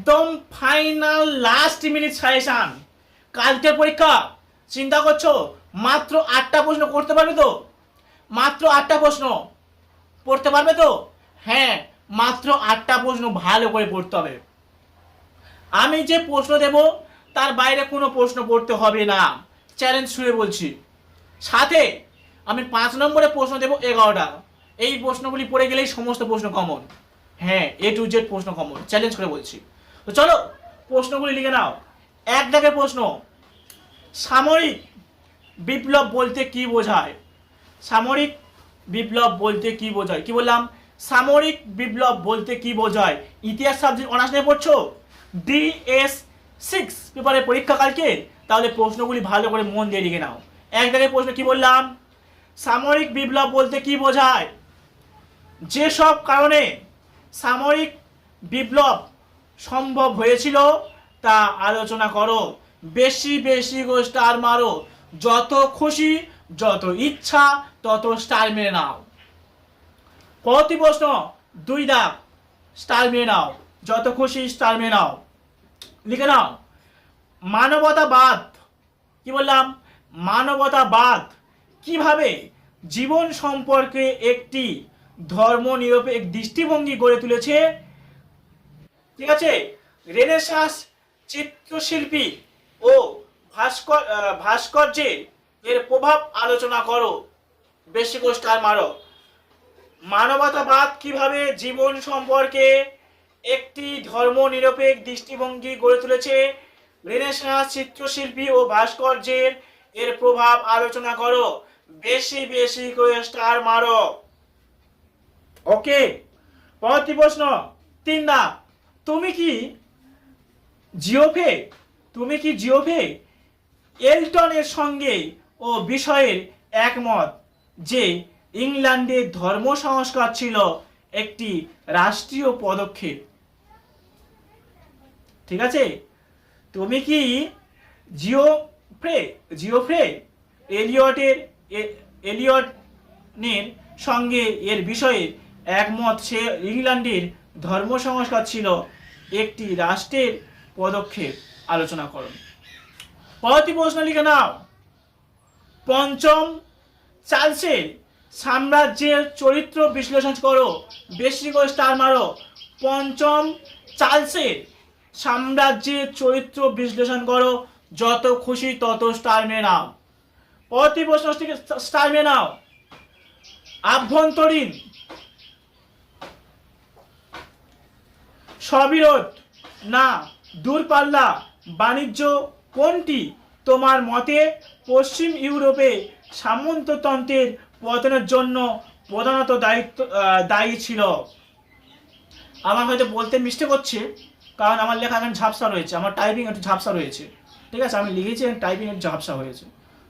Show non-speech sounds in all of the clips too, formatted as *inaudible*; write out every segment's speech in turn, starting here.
একদম final last minute suggestion কালকের পরীক্ষা, চিন্তা করছ? মাত্র আটটা প্রশ্ন করতে পারবে তো? মাত্র আটটা প্রশ্ন পড়তে পারবে তো? হ্যাঁ মাত্র আটটা প্রশ্ন ভালো করে পড়তে হবে। আমি যে প্রশ্ন দেব, তার বাইরে কোনো প্রশ্ন পড়তে হবে না। চ্যালেঞ্জ শুয়ে বলছি। সাথে আমি পাঁচ নম্বরে প্রশ্ন দেবো এগারোটা। এই প্রশ্নগুলি পড়ে গেলেই সমস্ত প্রশ্ন কমন হ্যাঁ এ টু জেড প্রশ্ন কমন চ্যালেঞ্জ করে বলছি। তো চলো, প্রশ্নগুলি লিখে নাও। এক দাগের প্রশ্ন, সামরিক বিপ্লব বলতে কি বোঝায়? সামরিক বিপ্লব বলতে কি বোঝায়? কি বললাম? সামরিক বিপ্লব বলতে কি বোঝায়? ইতিহাস সাবজেক্ট অনার্স নিয়ে পড়ছো? ডিএস সিক্স পেপারের পরীক্ষা কালকে? তাহলে প্রশ্নগুলি ভালো করে মন দিয়ে লিখে নাও। এক দাগের প্রশ্ন কি বললাম? সামরিক বিপ্লব বলতে কি বোঝায়? যেসব কারণে সামরিক বিপ্লব সম্ভব হয়েছিল, তা আলোচনা করো। বেশি বেশি করে স্টার মারো। যত খুশি, যত ইচ্ছা, তত স্টার মেরে নাও। পরবর্তী প্রশ্ন, দুই দাগ স্টার মেরে নাও। যত খুশি স্টার মেরে নাও। লিখে নাও। মানবতাবাদ কি বললাম? মানবতাবাদ কীভাবে? জীবন সম্পর্কে একটি ধর্মনিরপেক্ষ দৃষ্টিভঙ্গি গড়ে তুলেছে ঠিক আছে? রেনেসাঁস চিত্রশিল্পী ও ভাস্কর ভাস্কর্যে এর প্রভাব আলোচনা করো। বেশি করে স্টার মারো। মানবতাবাদ কীভাবে জীবন সম্পর্কে একটি ধর্মনিরপেক্ষ দৃষ্টিভঙ্গি গড়ে তুলেছে? রেনেসাঁস চিত্রশিল্পী ও ভাস্কর্যের এর প্রভাব আলোচনা করো। বেশি বেশি করে স্টার মারো। ওকে পরবর্তী প্রশ্ন। তিন না তুমি কি জিওফে তুমি কি জিওফে এলটনের সঙ্গে ও বিষয়ের একমত যে ইংল্যান্ডের ধর্ম সংস্কার ছিল একটি রাষ্ট্রীয় পদক্ষেপ। ঠিক আছে? তুমি কি জিওফ্রে জিওফ্রে এলিয়টের, এ- এলিয়টের সঙ্গে এর বিষয়ে একমত সে ইংল্যান্ডের ধর্ম সংস্কার ছিল একটি রাষ্ট্রের পদক্ষেপ আলোচনা করুন। পরবর্তী প্রশ্ন লিখে নাও। পঞ্চম চার্লসের সাম্রাজ্যের চরিত্র বিশ্লেষণ করো। বেশি করে স্টার মারো। পঞ্চম চার্লসের সাম্রাজ্যের চরিত্র বিশ্লেষণ করো। যত খুশি তত স্টার মেয়ে নাও। পরবর্তী প্রশ্ন স্টার মেয়ে নাও। আভ্যন্তরীণ সবিরোধ। না, দূরপাল্লা। বাণিজ্য কোনটি? তোমার মতে পশ্চিম ইউরোপে সামন্ততন্ত্রের পতনের জন্য প্রধানত দায়িত্ব দায়ী ছিল। আমার হয়তো বলতে মিস্টেক হচ্ছে, কারণ আমার লেখা এখন ঝাপসা রয়েছে। আমার টাইপিং একটু ঝাপসা রয়েছে। ঠিক আছে? আমি লিখেছি টাইপিং একটু ঝাপসা হয়েছে।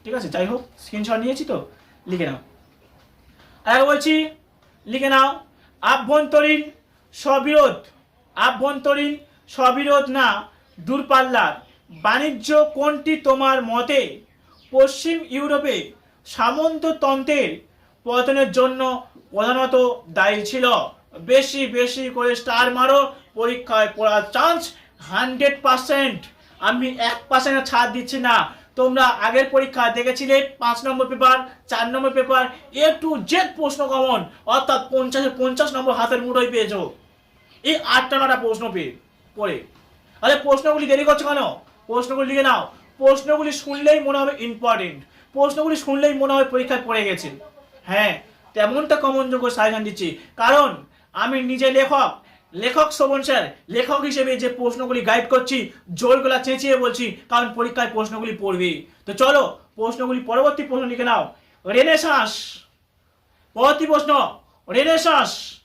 ঠিক আছে? যাই হোক স্ক্রিনশট নিয়েছি তো, লিখে নাও। আর বলছি, লিখে নাও। আভ্যন্তরীণ সবিরোধ। আভ্যন্তরীণ সবিরোধ না, দূরপাল্লার। বাণিজ্য কোনটি তোমার মতে? পশ্চিম ইউরোপে সামন্ততন্ত্রের পতনের জন্য প্রধানত দায়ী ছিল। বেশি বেশি করে স্টার মারো, পরীক্ষায় পড়ার চান্স হান্ড্রেড পার্সেন্ট আমি এক পার্সেন্ট ছাড় দিচ্ছি না। তোমরা আগের পরীক্ষা দেখেছিলে, পাঁচ নম্বর পেপার চার নম্বর পেপার এ টু জেড প্রশ্ন কমন অর্থাৎ পঞ্চাশে, পঞ্চাশ নম্বর হাতের মুঠোয় পেয়েছ। এই আটটা নটা প্রশ্ন পেয়ে পড়ে। আরে প্রশ্নগুলি দেরি করছ কেন? প্রশ্নগুলি লিখে নাও। প্রশ্নগুলি শুনলেই মনে হবে ইম্পর্টেন্ট প্রশ্নগুলি শুনলেই মনে হয় পরীক্ষায় পড়ে গেছে। হ্যাঁ তেমনটা কমন যোগ্য সাজেশন দিচ্ছি। কারণ আমি নিজে লেখক লেখক শ্রবণ স্যার, লেখক হিসেবে যে প্রশ্নগুলি গাইড করছি, জোর গলা চেঁচিয়ে বলছি, কারণ পরীক্ষায় প্রশ্নগুলি পড়বে। তো চলো, প্রশ্নগুলি পরবর্তী প্রশ্ন লিখে নাও। রেনেসাঁস, পরবর্তী প্রশ্ন, রেনেসাঁস।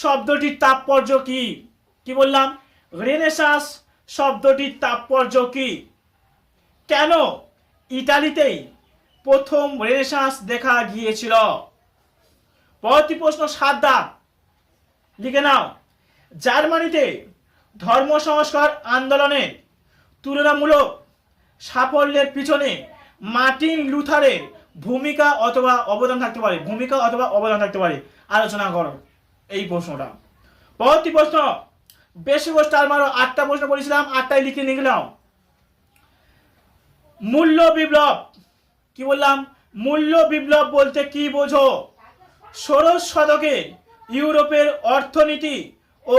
শব্দটির তাৎপর্য কি? কি বললাম? রেনেসাঁস শব্দটির তাৎপর্য কি? কেন ইটালিতেই প্রথম রেনেসাঁস দেখা গিয়েছিল? পরবর্তী প্রশ্ন সাত লিখে নাও। জার্মানিতে ধর্ম সংস্কার আন্দোলনের তুলনামূলক সাফল্যের পিছনে মার্টিন লুথারের ভূমিকা অথবা অবদান থাকতে পারে। ভূমিকা অথবা অবদান থাকতে পারে। আলোচনা করো। এই প্রশ্নটা। পরবর্তী প্রশ্ন, বেশি করে স্টার মারো, আটটা প্রশ্ন বলেছিলাম আটটাই লিখে নিলাম মূল্য বিপ্লব, কি বললাম? মূল্য বিপ্লব বলতে কি বোঝো? ষোড়শ শতকে ইউরোপের অর্থনীতি ও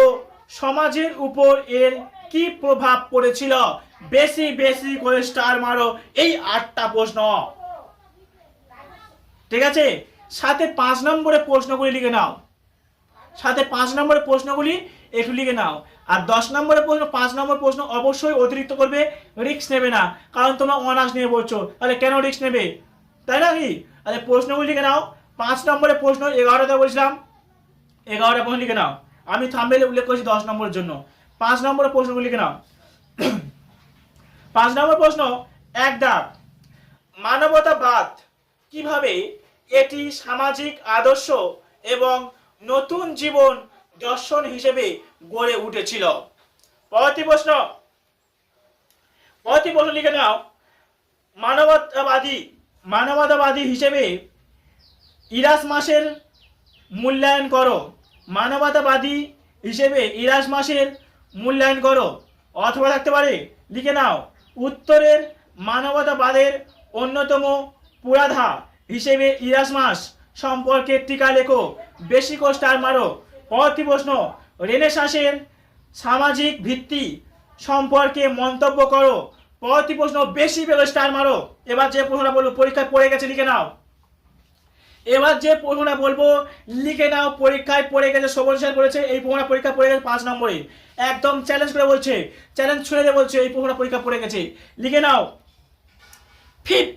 সমাজের উপর এর কি প্রভাব পড়েছিল? বেশি বেশি করে স্টার মারো, এই আটটা প্রশ্ন। ঠিক আছে? সাথে পাঁচ নম্বরে প্রশ্নগুলি লিখে নাও। সাথে পাঁচ নম্বরের প্রশ্নগুলি একটু লিখে নাও। আর দশ নম্বরের প্রশ্ন, পাঁচ নম্বর প্রশ্ন অবশ্যই অতিরিক্ত করবে রিস্ক নেবে না। কারণ তোমরা অনার্স নিয়ে বলছো, তাহলে কেন রিক্স নেবে? তাই না কি? তাহলে প্রশ্নগুলি লিখে নাও। পাঁচ নম্বরের প্রশ্ন এগারোটা বলছিলাম। এগারোটা প্রশ্ন লিখে নাও। আমি থামবেলে উল্লেখ করেছি দশ নম্বরের জন্য। পাঁচ নম্বরের প্রশ্নগুলি লিখে নাও। পাঁচ নম্বর প্রশ্ন, এক ডাক মানবতাবাদ কীভাবে এটি সামাজিক আদর্শ এবং নতুন জীবন দর্শন হিসেবে গড়ে উঠেছিল। পরবর্তী প্রশ্ন। পরবর্তী প্রশ্ন লিখে নাও। মানবতাবাদী মানবতাবাদী হিসেবে ইরাস মাসের মূল্যায়ন করো। মানবতাবাদী হিসেবে ইরাস মাসের মূল্যায়ন করো। অথবা থাকতে পারে, লিখে নাও। উত্তরের মানবতাবাদের অন্যতম পুরাধা হিসেবে ইরাস মাস সম্পর্কে টিকা লেখো, বেশি করে স্টার মারো। পরবর্তী প্রশ্ন রেনেসাঁসের সামাজিক ভিত্তি সম্পর্কে মন্তব্য করো। পরবর্তী প্রশ্ন, বেশি বেরো স্টার মারো। এবার যে প্রশ্নটা বলব, পরীক্ষায় পড়ে গেছে, লিখে নাও। এবার যে প্রশ্নটা বলব, লিখে নাও, পরীক্ষায় পড়ে গেছে শোভন স্যার করেছে, এই প্রশ্নটা পরীক্ষা পড়ে গেছে পাঁচ নম্বরে। একদম চ্যালেঞ্জ করে বলছে চ্যালেঞ্জ ছুঁড়ে দিয়ে বলছে, এই প্রশ্নটা পরীক্ষা পড়ে গেছে। লিখে নাও। ফিপ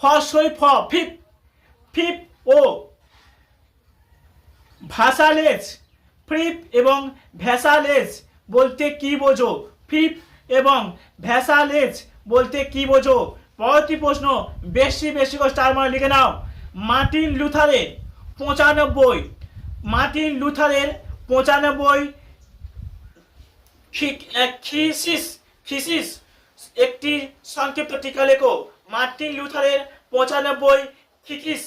ফ ফিপ ফিপ ও। ভাসালেজ ফ্রিপ এবং ভ্যাসালেজ বলতে কি বোঝো? ফিপ এবং ভ্যাসালেজ বলতে কি বোঝো? পরবর্তী প্রশ্ন, বেশি বেশি করে স্টার মানে লিখে নাও। মার্টিন লুথারের পঁচানব্বই। মার্টিন লুথারের পঁচানব্বই খিসিস খিসিস একটি সংক্ষিপ্ত টিকা লেখো। মার্টিন লুথারের পঁচানব্বই খিকিস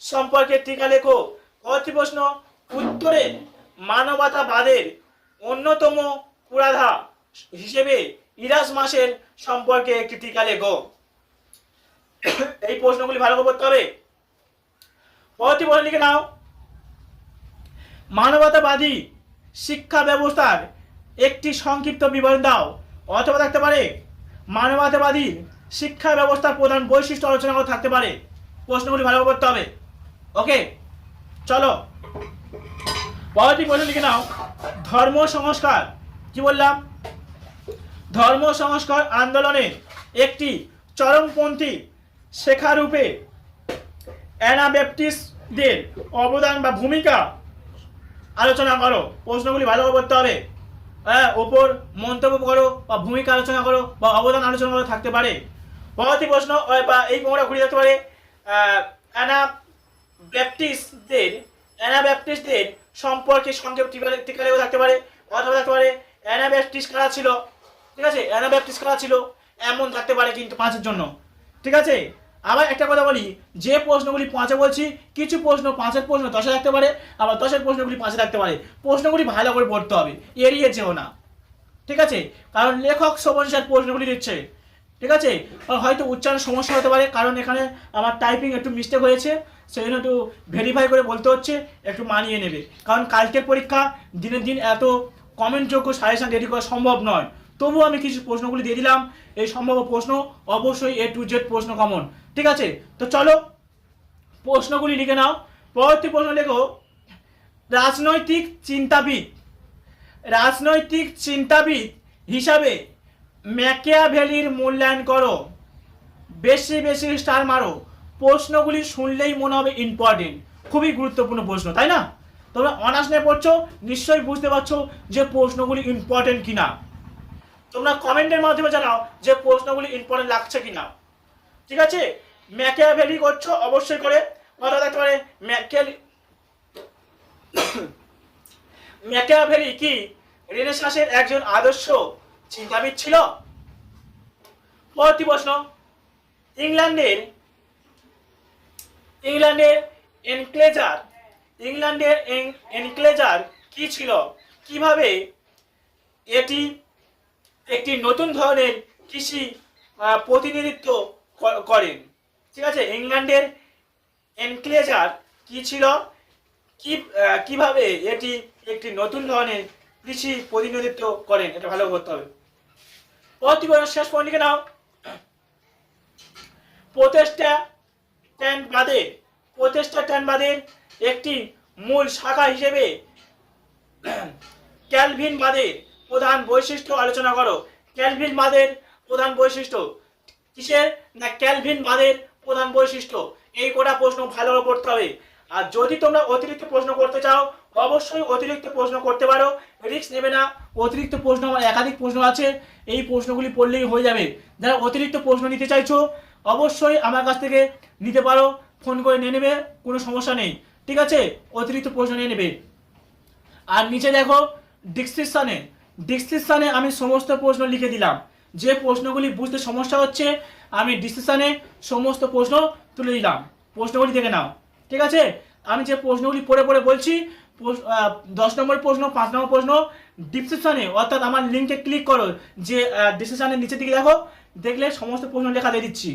সম্পর্কে টিকা লেখো। পরবর্তী প্রশ্ন? উত্তরে মানবতাবাদের অন্যতম পুরাধা হিসেবে ইরাস মাসের সম্পর্কে একটি টিকা লেখো। এই প্রশ্নগুলি ভালো করে পড়তে হবে। পরবর্তী প্রশ্ন লিখে নাও? মানবতাবাদী শিক্ষা ব্যবস্থার একটি সংক্ষিপ্ত বিবরণ দাও। অথবা থাকতে পারে, মানবতাবাদী শিক্ষা ব্যবস্থার প্রধান বৈশিষ্ট্য আলোচনা থাকতে পারে। প্রশ্নগুলি ভালো করে করতে হবে। ওকে চলো। পরবর্তী প্রশ্ন লিখে নাও। ধর্ম সংস্কার। কি বললাম? ধর্ম সংস্কার আন্দোলনের একটি চরমপন্থী শেখারূপে অ্যানাবেপটিস্টদের অবদান বা ভূমিকা আলোচনা করো। প্রশ্নগুলি ভালো করে করতে হবে। হ্যাঁ ওপর মন্তব্য করো বা ভূমিকা আলোচনা করো বা অবদান আলোচনা করো, থাকতে পারে। পরবর্তী প্রশ্ন বা এই মোড়া ঘুরে থাকতে পারে অ্যানা ব্যাপটিস্টদের অ্যানা ব্যাপটিস্টদের সম্পর্কে সংক্ষেপ টিকা- টিকা থাকতে পারে, অথবা থাকতে পারে অ্যানা ব্যাপটিস্ট কারা ছিল? ঠিক আছে? অ্যানা ব্যাপটিস্ট কারা ছিল? এমন থাকতে পারে কিন্তু পাঁচের জন্য। ঠিক আছে? আবার একটা কথা বলি, যে প্রশ্নগুলি পাঁচে বলছি, কিছু প্রশ্ন পাঁচের প্রশ্ন দশে থাকতে পারে, আবার দশের প্রশ্নগুলি পাঁচে থাকতে পারে। প্রশ্নগুলি ভালো করে পড়তে হবে, এড়িয়ে যেও না। ঠিক আছে? কারণ লেখক শোভন প্রশ্নগুলি দিচ্ছে। ঠিক আছে? হয়তো উচ্চারণ সমস্যা হতে পারে, কারণ এখানে আমার টাইপিং একটু মিস্টেক হয়েছে সেই জন্য একটু ভেরিফাই করে বলতে হচ্ছে, একটু মানিয়ে নেবে। কারণ কালকের পরীক্ষা, দিনের দিন এত কমেন্টযোগ্য সাজেশন রেডি করা সম্ভব নয়। তবুও আমি কিছু প্রশ্নগুলি দিয়ে দিলাম। এই সম্ভাব্য প্রশ্ন অবশ্যই এ টু জেড প্রশ্ন কমন ঠিক আছে? তো চলো, প্রশ্নগুলি লিখে নাও। পরবর্তী প্রশ্ন লেখো। রাজনৈতিক চিন্তাবিদ। রাজনৈতিক চিন্তাবিদ হিসাবে ম্যাকিয়াভেলির মূল্যায়ন করো। বেশি বেশি স্টার মারো। প্রশ্নগুলি শুনলেই মনে হবে ইম্পর্টেন্ট খুবই গুরুত্বপূর্ণ প্রশ্ন, তাই না? তোমরা অনার্স নিয়ে পড়ছো, নিশ্চয়ই বুঝতে পারছ যে প্রশ্নগুলি ইম্পর্টেন্ট কিনা। তোমরা কমেন্টের মাধ্যমে জানাও যে প্রশ্নগুলি ইম্পর্টেন্ট লাগছে কিনা। ঠিক আছে? ম্যাকিয়াভেলি করছ, অবশ্যই করে। কথা থাকতে পারে, ম্যাকিয়ালি *coughs* ম্যাকিয়াভেলি কি? রেনেসাঁসের একজন আদর্শ? চিন্তাবিদ ছিল। পরবর্তী প্রশ্ন। ইংল্যান্ডের ইংল্যান্ডের এনক্লেজার ইংল্যান্ডের এনক্লেজার কি ছিল? কীভাবে এটি একটি নতুন ধরনের কৃষি প্রতিনিধিত্ব করেন ঠিক আছে, ইংল্যান্ডের এনক্লেজার কি ছিল? কি কীভাবে এটি একটি নতুন ধরনের কৃষি প্রতিনিধিত্ব করেন এটা ভালো করতে হবে। প্রশ্ন, শেষ পয়েন্ট লিখে নাও প্রচেষ্টা ট্যানবাদের প্রচেষ্টা ট্যানবাদের একটি মূল শাখা হিসেবে ক্যালভিন বাদের প্রধান বৈশিষ্ট্য আলোচনা করো। ক্যালভিন বাদের প্রধান বৈশিষ্ট্য কিসের? না ক্যালভিন বাদের প্রধান বৈশিষ্ট্য। এই কটা প্রশ্ন ভালো করতে হবে। আর যদি তোমরা অতিরিক্ত প্রশ্ন করতে চাও, অবশ্যই অতিরিক্ত প্রশ্ন করতে পারো। রিস্ক নেবে না। অতিরিক্ত প্রশ্ন আমার একাধিক প্রশ্ন আছে। এই প্রশ্নগুলি পড়লেই হয়ে যাবে। যারা অতিরিক্ত প্রশ্ন নিতে চাইছো, অবশ্যই আমার কাছ থেকে নিতে পারো। ফোন করে নিয়ে নেবে, কোনো সমস্যা নেই। ঠিক আছে? অতিরিক্ত প্রশ্ন নিয়ে নেবে। আর নিচে দেখো ডিসক্রিপশানে ডিসক্রিপশানে আমি সমস্ত প্রশ্ন লিখে দিলাম। যে প্রশ্নগুলি বুঝতে সমস্যা হচ্ছে, আমি ডিসক্রিপশানে সমস্ত প্রশ্ন তুলে দিলাম। প্রশ্নগুলি দেখে নাও। ঠিক আছে? আমি যে প্রশ্নগুলি পড়ে পড়ে বলছি দশ নম্বর প্রশ্ন, পাঁচ নম্বর প্রশ্ন ডিসক্রিপশানে অর্থাৎ আমার লিঙ্কে ক্লিক করো, যে ডিসক্রিপশানের নিচের দিকে দেখো, দেখলে সমস্ত প্রশ্ন লেখা দিয়ে দিচ্ছি।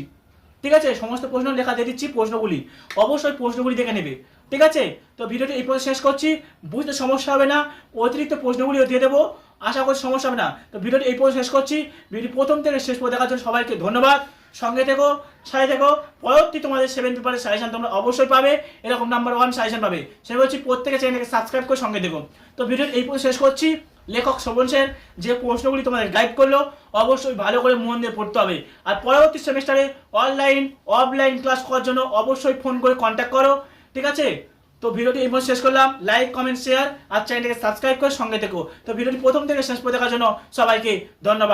ঠিক আছে? সমস্ত প্রশ্ন লেখা দিয়ে দিচ্ছি প্রশ্নগুলি। অবশ্যই প্রশ্নগুলি দেখে নেবে। ঠিক আছে? তো ভিডিওটি এই পর্যন্ত শেষ করছি। বুঝতে সমস্যা হবে না। অতিরিক্ত প্রশ্নগুলিও দিয়ে দেবো। আশা করছি সমস্যা হবে না। তো ভিডিওটি এই পর্যন্ত শেষ করছি। ভিডিও প্রথম থেকে শেষ পর্যন্ত দেখার জন্য সবাইকে ধন্যবাদ। সঙ্গে থেকো, সাথে থেকো। পরবর্তী তোমাদের সেভেন পেপারের সাজেশন তোমরা অবশ্যই পাবে। এরকম নাম্বার ওয়ান সাজেশন পাবে। সেটা হচ্ছে প্রত্যেকে চ্যানেলকে সাবস্ক্রাইব করে সঙ্গে দেখো তো ভিডিওটি এই পর্যন্ত শেষ করছি। লেখক শোভন সেন, যে প্রশ্নগুলি তোমাদের গাইড করল, অবশ্যই ভালো করে মন দিয়ে পড়তে হবে। আর পরবর্তী সেমিস্টারে অনলাইন অফলাইন ক্লাস করার জন্য অবশ্যই ফোন করে কন্ট্যাক্ট করো। ঠিক আছে? তো ভিডিওটি এই শেষ করলাম। লাইক কমেন্ট শেয়ার আর চ্যানেলটাকে সাবস্ক্রাইব করে সঙ্গে থেকো। তো ভিডিওটি প্রথম থেকে শেষ পর্যন্ত দেখার জন্য সবাইকে ধন্যবাদ।